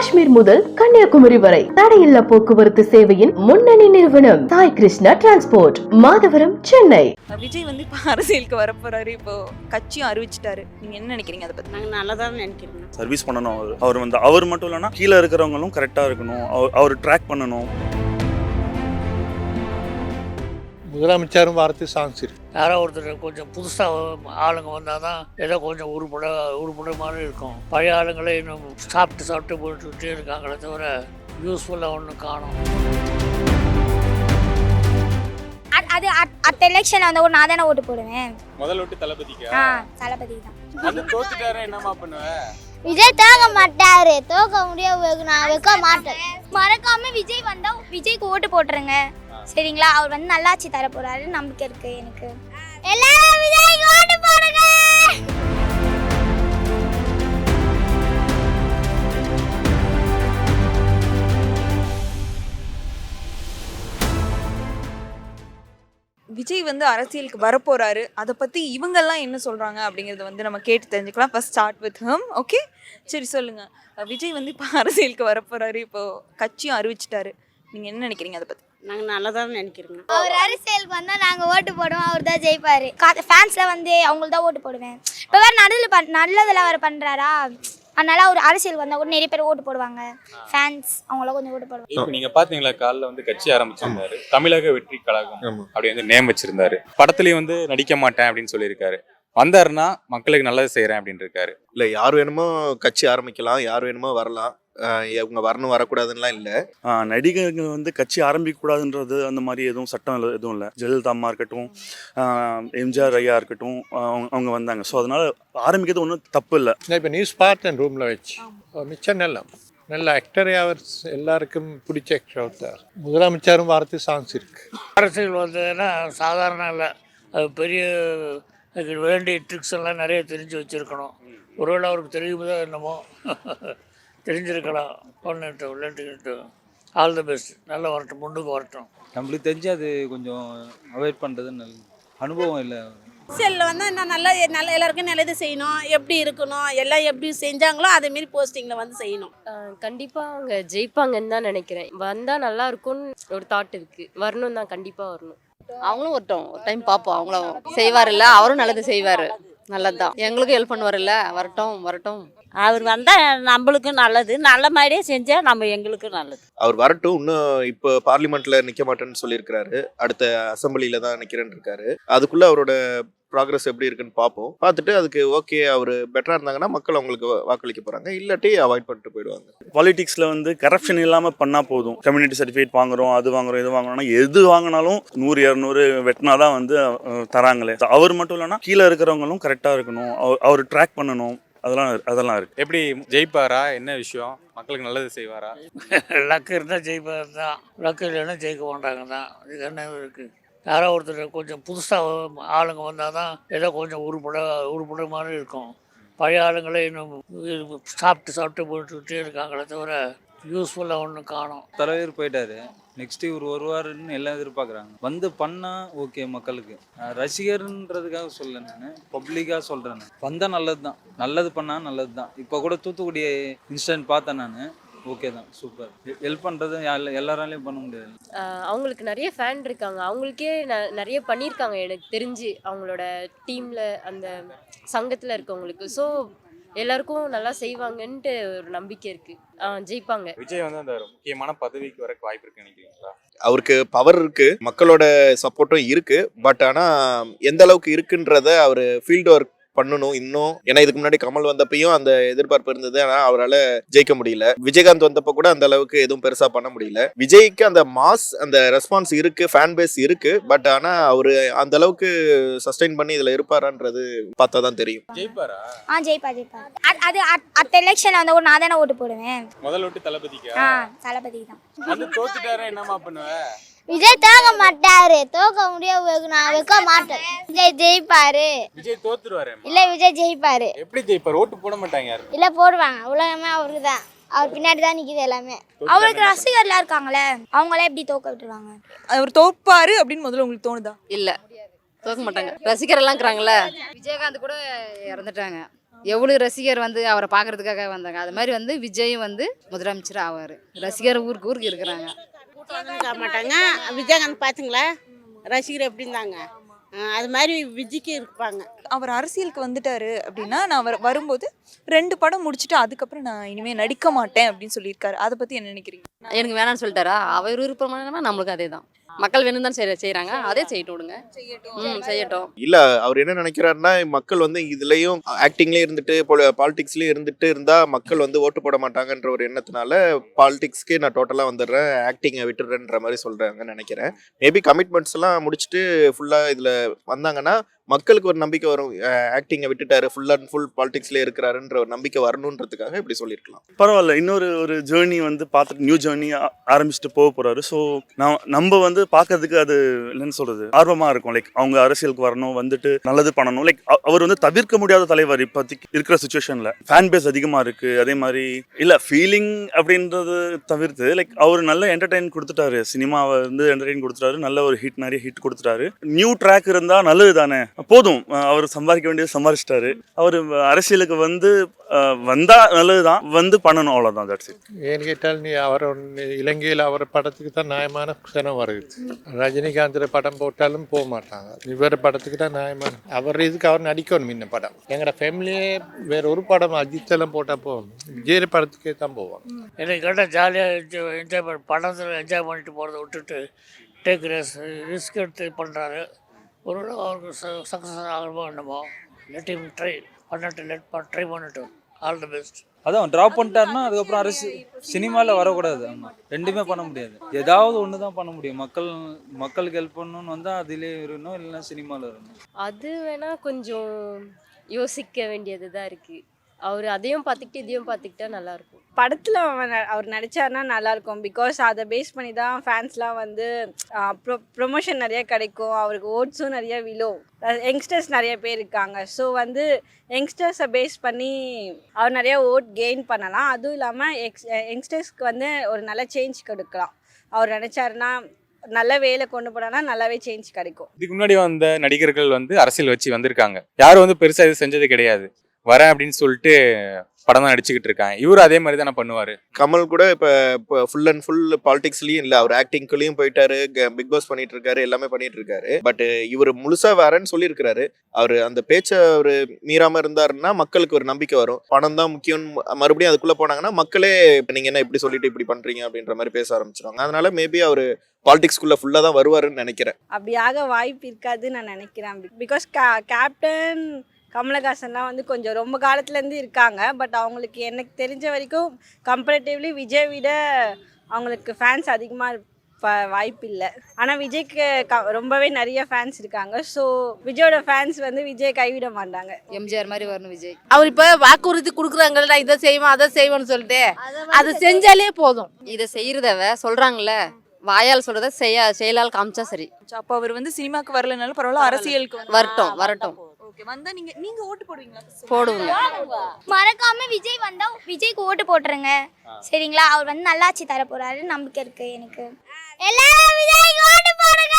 காஷ்மீர் முதல் கன்னியாகுமரி வரை தடையில்லா போக்குவரத்து சேவையின் முன்னணி நிறுவனம் சாய் கிருஷ்ணா டிரான்ஸ்போர்ட் மாதவரம் சென்னை. விஜய் வந்து இப்போ அரசியலுக்கு வரப்போறாரு. இப்போ கட்சியும் அறிவிச்சிட்டாரு. நீங்க என்ன நினைக்கிறீங்க அதை பத்தி? நாங்கள் நல்லதாக நினைக்கிறோம். சர்வீஸ் பண்ணணும். அவர் அவர் வந்து அவர் மட்டும் இல்லைன்னா கீழே இருக்கிறவங்களும் கரெக்டாக இருக்கணும். அவர் அவர் ட்ராக் பண்ணணும். முதலமைச்சரும் வார்த்தை சான்ஸ் இருக்கு. யாரோ ஒருத்தர் கொஞ்சம் புதுசாக ஆளுங்க வந்தால் தான் ஏதோ கொஞ்சம் உருப்பட உருப்பட மாதிரி இருக்கும். பழைய ஆளுங்களே இன்னும் சாப்பிட்டு சாப்பிட்டு போட்டுக்கிட்டே இருக்காங்களே தவிர யூஸ்ஃபுல்லாக ஒன்றும் காணும். அது அது அட்- அடுத்த எலெக்ஷன்ல வந்து ஒரு நான் தானே ஓட்டு போடுவேன். முதல் ஓட்டு தளபதிக்கா? ஆ தளபதி தான் அது தோத்துட்டாரு என்னமா பண்ணுவ? விஜய் தோக்க மாட்டாரு. தோக்க முடியாது. நான் வைக்க மாட்டேன். மறக்காம விஜய் வந்தா விஜய்க்கு ஓட்டு போட்டுருங்க. சரிங்களா? அவர் வந்து நல்லாட்சி தர போறாரு நம்பிக்கை இருக்கு எனக்கு. எல்லாரும் விஜய்க்கு ஓட்டு போடுங்க. விஜய் வந்து அரசியலுக்கு வரப்போறாரு. அதை பத்தி இவங்கெல்லாம் என்ன சொல்றாங்க அப்படிங்கறத வந்து நம்ம கேட்டு தெரிஞ்சுக்கலாம். First start with hmm okay சரி சொல்லுங்க. விஜய் வந்து இப்போ அரசியலுக்கு வரப்போறாரு. இப்போ கட்சியும் அறிவிச்சிட்டாரு. நீங்க என்ன நினைக்கிறீங்க அதை பத்தி? நாங்கள் நல்லதாக நினைக்கிறோங்க. அவர் அரசியலுக்கு வந்தா நாங்க ஓட்டு போடுவோம் அவர் தான் ஜெயிப்பாரு. ஃபேன்ஸ்ல வந்து அவங்களுக்கு தான் ஓட்டு போடுவேன். இப்போ வேற நல்லதுல பண் நல்லதுல வேற பண்றாரா? அதனால அவர் அரசியலுக்கு வந்தா கூட நிறைய பேர் ஓட்டு போடுவாங்க. ஃபேன்ஸ் அவங்களாம் கொஞ்சம் ஓட்டு போடுவாங்க. இப்ப நீங்க பாத்தீங்களா காலைல வந்து கட்சி ஆரம்பிச்சிருந்தாரு. தமிழக வெற்றி கழகம் அப்படி வந்து நேம் வச்சிருந்தாரு. படத்துலயும் வந்து நடிக்க மாட்டேன் அப்படின்னு சொல்லியிருக்காரு. வந்தாருன்னா மக்களுக்கு நல்லது செய்யறேன் அப்படின்னு இருக்காரு. இல்லை யார் வேணுமோ கட்சி ஆரம்பிக்கலாம் யார் வேணுமோ வரலாம். இவங்க வரணும் வரக்கூடாதுன்னுலாம் இல்லை. நடிகர்கள் வந்து கட்சி ஆரம்பிக்கக்கூடாதுன்றது அந்த மாதிரி எதுவும் சட்டம் இல்லை- எதுவும் இல்லை. ஜெயலலிதா அம்மா இருக்கட்டும் எம்ஜிஆர் ஐயா இருக்கட்டும் அவங்க- அவங்க வந்தாங்க. ஸோ அதனால ஆரம்பிக்கிறது ஒன்றும் தப்பு இல்லை. நான் இப்போ நியூஸ் பார்த்தேன் ரூமில் வச்சு. மிச்சம் நல்ல. நல்ல ஆக்டரே அவர் எல்லாருக்கும் பிடிச்ச ஆக்டர் ஒருத்தர் முதலமைச்சரும் வார்த்தை சான்ஸ் இருக்கு. அரசியல் வந்ததுன்னா சாதாரண இல்லை. அது பெரிய அதுக்கு வேண்டிய ட்ரிக்ஸ் எல்லாம் நிறைய தெரிஞ்சு வச்சுருக்கணும். ஒருவேளை அவருக்கு தெரியுமோ என்னமோ. தெரிஞ்சிருக்கலாம். பண்ணிட்டு விளையாட்டுக்கிட்டு ஆல் தி பெஸ்ட் நல்லா வரட்டும் முன்னுக்கு வரட்டும். நம்மளுக்கு தெரிஞ்சு அது கொஞ்சம் அவாய்ட் பண்ணுறது நல்லது அனுபவம் இல்லை. அரசியலில் வந்து நான் நல்லா நல்ல எல்லாருக்கும் நல்லது செய்யணும். எப்படி இருக்கணும் எல்லாம் எப்படி செஞ்சாங்களோ அதேமாரி போஸ்டிங்கில் வந்து செய்யணும். கண்டிப்பாக அவங்க ஜெயிப்பாங்கன்னு தான் நினைக்கிறேன். வந்தால் நல்லா இருக்கும்னு ஒரு தாட் இருக்கு. வரணும் தான் கண்டிப்பாக வரணும். அவங்களும் வரட்டும் ஒரு டைம் பார்ப்போம். அவங்களும் செய்வார் இல்லை அவரும் நல்லது செய்வார். நல்லதுதான். எங்களுக்கும் ஹெல்ப் பண்ணுவார்ல வரட்டும் வரட்டும். அவர் வந்தால் நம்மளுக்கு நல்லது. நல்ல மாதிரியே செஞ்சால் நம்ம எங்களுக்கு நல்லது. அவர் வரட்டும். இன்னும் இப்போ பார்லிமெண்ட்ல நிற்க மாட்டேன்னு சொல்லியிருக்கிறாரு. அடுத்த அசம்பிளியில தான் நிற்கிறேன்னு இருக்காரு. அதுக்குள்ள அவரோட ப்ராக்ரஸ் எப்படி இருக்குன்னு பார்ப்போம் பார்த்துட்டு அதுக்கு ஓகே அவர் பெட்டரா இருந்தாங்கன்னா மக்கள் அவங்களுக்கு வாக்களிக்க போறாங்க. இல்லாட்டி அவாய்ட் பண்ணிட்டு போயிடுவாங்க. பாலிடிக்ஸில் வந்து கரப்ஷன் இல்லாமல் பண்ணால் போதும். கம்யூனிட்டி சர்டிஃபிகேட் வாங்குறோம் அது வாங்குறோம் இது வாங்குறோம்னா எது வாங்கினாலும் நூறு இரநூறு வெட்டினா தான் வந்து தராங்களே. அவர் மட்டும் இல்லைன்னா கீழே இருக்கிறவங்களும் கரெக்டாக இருக்கணும். அவர் அவர் ட்ராக் பண்ணணும். அதெல்லாம் அதெல்லாம் இருக்கு. எப்படி ஜெயிப்பாரா? என்ன விஷயம்? மக்களுக்கு நல்லது செய்வாரா? லக்கு இருந்தால் ஜெயிப்பார் தான் லக்கு இல்லைன்னா ஜெயிக்க மாட்டாங்க தான் இது என்ன இருக்குது யாரோ ஒருத்தர் கொஞ்சம் புதுசாக ஆளுங்க வந்தால் தான் ஏதோ கொஞ்சம் உருப்பட உருப்பட மாதிரி இருக்கும். பழைய ஆளுங்களே இன்னும் சாப்பிட்டு சாப்பிட்டு போட்டுக்கிட்டே இருக்காங்களே தவிர யூஸ்ஃபுல்லாக ஒன்றும் காணும். தலைவர் போயிட்டாரு. நெக்ஸ்ட் இவர் வருவாருன்னு எல்லாம் எதிர்பார்க்குறாங்க. வந்து பண்ணா ஓகே மக்களுக்கு. ரசிகர்ன்றதுக்காக சொல்ல நான். பப்ளிக்காக சொல்கிறேன் வந்தால் நல்லது தான் நல்லது பண்ணால் நல்லது தான் இப்போ கூட தூத்துக்குடி இன்சிடென்ட் பார்த்தேன் நான். ஓகே தான். சூப்பர் ஹெல்ப் பண்ணுறது எல்லாராலையும் பண்ண முடியாது. அவங்களுக்கு நிறைய ஃபேன் இருக்காங்க. அவங்களுக்கே ந- நிறைய பண்ணியிருக்காங்க எனக்கு தெரிஞ்சு. அவங்களோட டீமில் அந்த சங்கத்தில் இருக்கவங்களுக்கு. ஸோ எல்லாருக்கும் நல்லா செய்வாங்கன்ட்டு ஒரு நம்பிக்கை இருக்குது ஜெயிப்பாங்க. விஜய் வந்து அந்த முக்கியமான பதவிக்கு வரக்கு வாய்ப்பு இருக்கு நினைக்கிறீங்களா? அவருக்கு பவர் இருக்கு மக்களோட சப்போர்ட்டும் இருக்கு பட் ஆனா எந்த அளவுக்கு இருக்குன்றத அவர் ஃபீல்டு ஒர்க் பண்ணணும் இன்னும். ஏன்னா இதுக்கு முன்னாடி கமல் வந்தப்பையும் அந்த எதிர்பார்ப்பு இருந்தது. ஆனா அவரால் ஜெயிக்க முடியல. விஜயகாந்த் வந்தப்ப கூட அந்த அளவுக்கு எதுவும் பெருசா பண்ண முடியல. விஜய்க்கு அந்த மாஸ் அந்த ரெஸ்பான்ஸ் இருக்கு ஃபேன் பேஸ் இருக்கு. பட் ஆனா அவரு அந்த அளவுக்கு சஸ்டைன் பண்ணி இதுல இருப்பாரான்றது பார்த்தா தான் தெரியும். ஜெயிப்பாரா? ஆ ஜெயிப்பா ஜெயிப்பா அது அது அட்- அடுத்த எலெக்ஷன்ல வந்து ஒரு நான் தானே ஓட்டு போடுவேன். முதல் ஓட்டு தளபதிக்கா? ஆ தளபதி தான். அது தோத்துட்டாரு என்னமா பண்ணுவ? விஜய் தோக்க மாட்டாரு. தோக்க முடியாது நான் வைக்க மாட்டேன். விஜய் ஜெயிப்பாரு. விஜய் தோத்துருவாரு இல்ல விஜய் ஜெயிப்பாரு. எப்படி ஜெயிப்பார்? ஓட்டு போட மாட்டாங்க யாரும். இல்ல போடுவாங்க. உலகமே அவருக்கு தான். அவர் பின்னாடி தான் நிக்குது எல்லாமே. அவருக்கு ரசிகர்லாம் இருக்காங்களே? அவங்களே எப்படி தோக்க விட்டுருவாங்க? அவர் தோப்பாரு அப்படின்னு முதல்ல உங்களுக்கு தோணுதா? இல்லை. தோக்க மாட்டாங்க. ரசிகரெல்லாம் இருக்கிறாங்களே விஜயகாந்த் கூட இறந்துட்டாங்க. எவ்வளோ ரசிகர் வந்து அவரை பார்க்கறதுக்காக வந்தாங்க. அது மாதிரி வந்து விஜயும் வந்து முதலமைச்சர் ஆவார். ரசிகர் ஊருக்கு ஊருக்கு இருக்கிறாங்க. இருக்க மாட்டாங்க. விஜயகாந்த் பார்த்துங்களா ரசிகர் எப்படி இருந்தாங்க அது மாதிரி விஜய்க்கு இருப்பாங்க. அவர் அரசியலுக்கு வந்துட்டாரு அப்படின்னா நான் வர வரும்போது ரெண்டு படம் முடிச்சுட்டு அதுக்கப்புறம் நான் இனிமே நடிக்க மாட்டேன் அப்படின்னு சொல்லியிருக்காரு. அதை பத்தி என்ன நினைக்கிறீங்க? எனக்கு வேணாம்னு சொல்லிட்டாரா? அவர் விருப்பமானா நம்மளுக்கு அதே தான் மக்கள் வேணும் தான் செய்ய செய்கிறாங்க அதே செய்யட்டும் விடுங்க. ம் செய்யட்டும். இல்ல அவர் என்ன நினைக்கிறாருன்னா மக்கள் வந்து இதுலயும் ஆக்டிங்லயே இருந்துட்டு பாலிடிக்ஸ்லயே இருந்துட்டு இருந்தா மக்கள் வந்து ஓட்டு போட மாட்டாங்கன்ற ஒரு எண்ணத்தினால பாலிடிக்ஸ்க்கே நான் டோட்டலா வந்துடுறேன் ஆக்டிங்கை விட்டுறேன்ற மாதிரி சொல்றாங்கன்னு நினைக்கிறேன். மேபி கமிட்மெண்ட்ஸ் எல்லாம் முடிச்சுட்டு ஃபுல்லா இதுல வந்தாங்கன்னா மக்களுக்கு ஒரு நம்பிக்கை வரும். ஆக்டிங்கை விட்டுட்டாரு ஃபுல் அண்ட் ஃபுல் பாலிடிக்ஸ்லேயே இருக்கிறாருன்ற ஒரு நம்பிக்கை வரணுன்றதுக்காக இப்படி சொல்லியிருக்கலாம். பரவாயில்ல இன்னொரு ஒரு ஜேர்னி வந்து பார்த்துட்டு நியூ ஜேர்னி ஆரம்பிச்சுட்டு போக போறாரு. ஸோ நான் நம்ம வந்து பார்க்கறதுக்கு அது என்னன்னு சொல்றது? ஆர்வமா இருக்கும். லைக் அவங்க அரசியலுக்கு வரணும் வந்துட்டு நல்லது பண்ணணும். லைக் அவர் வந்து தவிர்க்க முடியாத தலைவர் இப்போதைக்கு இருக்கிற சுச்சுவேஷன்ல ஃபேன் பேஸ் அதிகமா இருக்கு. அதே மாதிரி இல்ல ஃபீலிங் அப்படின்றது தவிர்த்து லைக் அவர் நல்ல என்டர்டைன் கொடுத்துட்டாரு. சினிமாவை வந்து என்டர்டைன் கொடுத்துட்டாரு. நல்ல ஒரு ஹிட் நிறைய ஹிட் கொடுத்துட்டாரு. நியூ ட்ராக் இருந்தா நல்லது தானே போதும். அவர் சம்பாதிக்க வேண்டியது சம்பாதிச்சிட்டாரு அவர் அரசியலுக்கு வந்து வந்தா நல்லதுதான். வந்து பண்ணணும் அவ்வளவுதான் தட்ஸ் இட் ஏன்னு கேட்டால் நீ அவர் இலங்கையில் அவர் படத்துக்கு தான் நியாயமான சனம் வருது. ரஜினிகாந்த் படம் போட்டாலும் போக மாட்டாங்க. இவர் படத்துக்கு தான் நியாயமான அவர் இதுக்கு அவர் நடிக்கணும் இன்னும் படம். எங்களோட ஃபேமிலியே வேற ஒரு படம் அஜித் எல்லாம் போட்டால் போவோம் விஜய் படத்துக்கே தான் போவோம் எனக்கு கேட்டால் ஜாலியாக என்ஜாய் என்ஜாய் பண்ண படத்தில் என்ஜாய் பண்ணிட்டு போகிறத விட்டுட்டு டேக் ரெஸ் ரிஸ்க் எடுத்து பண்ணுறாரு ஒரு வேளை அவருக்கு சக்ஸஸ் ஆகணுமோ என்னமோ லெட் இம் ட்ரை பண்ணட்டு லெட் ட்ரை பண்ணட்டும் ஆல் தி பெஸ்ட் அதான் ட்ராப் பண்ணிட்டாருன்னா அதுக்கப்புறம் அரசு சினிமாவில் வரக்கூடாது. ஆமாம் ரெண்டுமே பண்ண முடியாது. ஏதாவது ஒன்று தான் பண்ண முடியும். மக்கள் மக்களுக்கு ஹெல்ப் பண்ணணும்னு வந்தால் அதிலே இருக்கணும் இல்லைன்னா சினிமாவில் இருக்கணும் அது வேணா கொஞ்சம் யோசிக்க வேண்டியது தான் இருக்கு. அவர் அதையும் பார்த்துக்கிட்டு இதையும் பார்த்துக்கிட்டா நல்லா இருக்கும் படத்தில் அவர் நடிச்சாருன்னா நல்லா இருக்கும் பிகாஸ் அதை பேஸ் பண்ணி தான் ஃபேன்ஸ்லாம் வந்து ப்ரொ ப்ரொமோஷன் நிறைய கிடைக்கும். அவருக்கு ஓட்ஸும் நிறைய விழும். யங்ஸ்டர்ஸ் நிறைய பேர் இருக்காங்க. ஸோ வந்து யங்ஸ்டர்ஸை பேஸ் பண்ணி அவர் நிறைய ஓட் கெயின் பண்ணலாம். அதுவும் இல்லாமல் எக்ஸ் யங்ஸ்டர்ஸ்க்கு வந்து ஒரு நல்ல சேஞ்ச் கொடுக்கலாம். அவர் நினச்சாருன்னா நல்ல வேலை கொண்டு போனான்னா நல்லாவே சேஞ்ச் கிடைக்கும். இதுக்கு முன்னாடி வந்த நடிகர்கள் வந்து அரசியல் வச்சு வந்திருக்காங்க. யாரும் வந்து பெருசா இது செஞ்சது கிடையாது. வரேன் அப்படின்னு சொல்லிட்டு படம் தான் நடிச்சுக்கிட்டு இருக்காங்க. இவரு அதே மாதிரி தானே பண்ணுவாரு. கமல் கூட இப்போ ஃபுல் அண்ட் ஃபுல் பாலிடிக்ஸ்லயும் இல்ல அவர் ஆக்டிங்குள்ளேயும் போயிட்டாரு பிக் பாஸ் பண்ணிட்டு இருக்காரு எல்லாமே பண்ணிட்டு இருக்காரு. பட் இவர் முழுசா வரேன்னு சொல்லியிருக்கிறாரு. அவர் அந்த பேச்சை அவர் மீறாம இருந்தாருன்னா மக்களுக்கு ஒரு நம்பிக்கை வரும். பணம் தான் முக்கியம் மறுபடியும் அதுக்குள்ள போனாங்கன்னா மக்களே இப்ப நீங்க என்ன இப்படி சொல்லிட்டு இப்படி பண்றீங்க அப்படின்ற மாதிரி பேச ஆரம்பிச்சிருவாங்க. அதனால மேபி அவர் பாலிடிக்ஸ்குள்ள ஃபுல்லா தான் வருவாருன்னு நினைக்கிறேன். அப்படியாக வாய்ப்பு இருக்காதுன்னு நான் நினைக்கிறேன். பிகாஸ் கே கேப்டன் கமலஹாசன்லாம் வந்து கொஞ்சம் ரொம்ப காலத்துலேருந்து இருக்காங்க. பட் அவங்களுக்கு எனக்கு தெரிஞ்ச வரைக்கும் கம்பேரிட்டிவ்லி விஜய் விட அவங்களுக்கு ஃபேன்ஸ் அதிகமாக வாய்ப்பு இல்லை. ஆனால் விஜய்க்கு க ரொம்பவே நிறைய ஃபேன்ஸ் இருக்காங்க. ஸோ விஜயோட ஃபேன்ஸ் வந்து விஜய் கைவிட மாட்டாங்க. எம்ஜிஆர் மாதிரி வரணும் விஜய். அவர் இப்போ வாக்குறுதி கொடுக்குறாங்கல்ல இதை செய்வோம் அதை செய்வோம்னு சொல்லிட்டு. அது செஞ்சாலே போதும். இதை செய்கிறதவ சொல்கிறாங்கல்ல வாயால் சொல்கிறத செய்ய செயலால் காமிச்சா சரி. அப்போ அவர் வந்து சினிமாக்கு வரலனாலும் பரவாயில்ல அரசியலுக்கு வரட்டும் வரட்டும். ஓகே வந்தா நீங்க நீங்க ஓட்டு போடுவீங்களா? போடுவோங்க மறக்காம விஜய் வந்தா விஜய்க்கு ஓட்டு போட்டுருங்க. சரிங்களா? அவர் வந்து நல்லாட்சி தர போறாரு நம்பிக்கை இருக்கு எனக்கு. எல்லாரும் விஜய்க்கு ஓட்டு போடுங்க.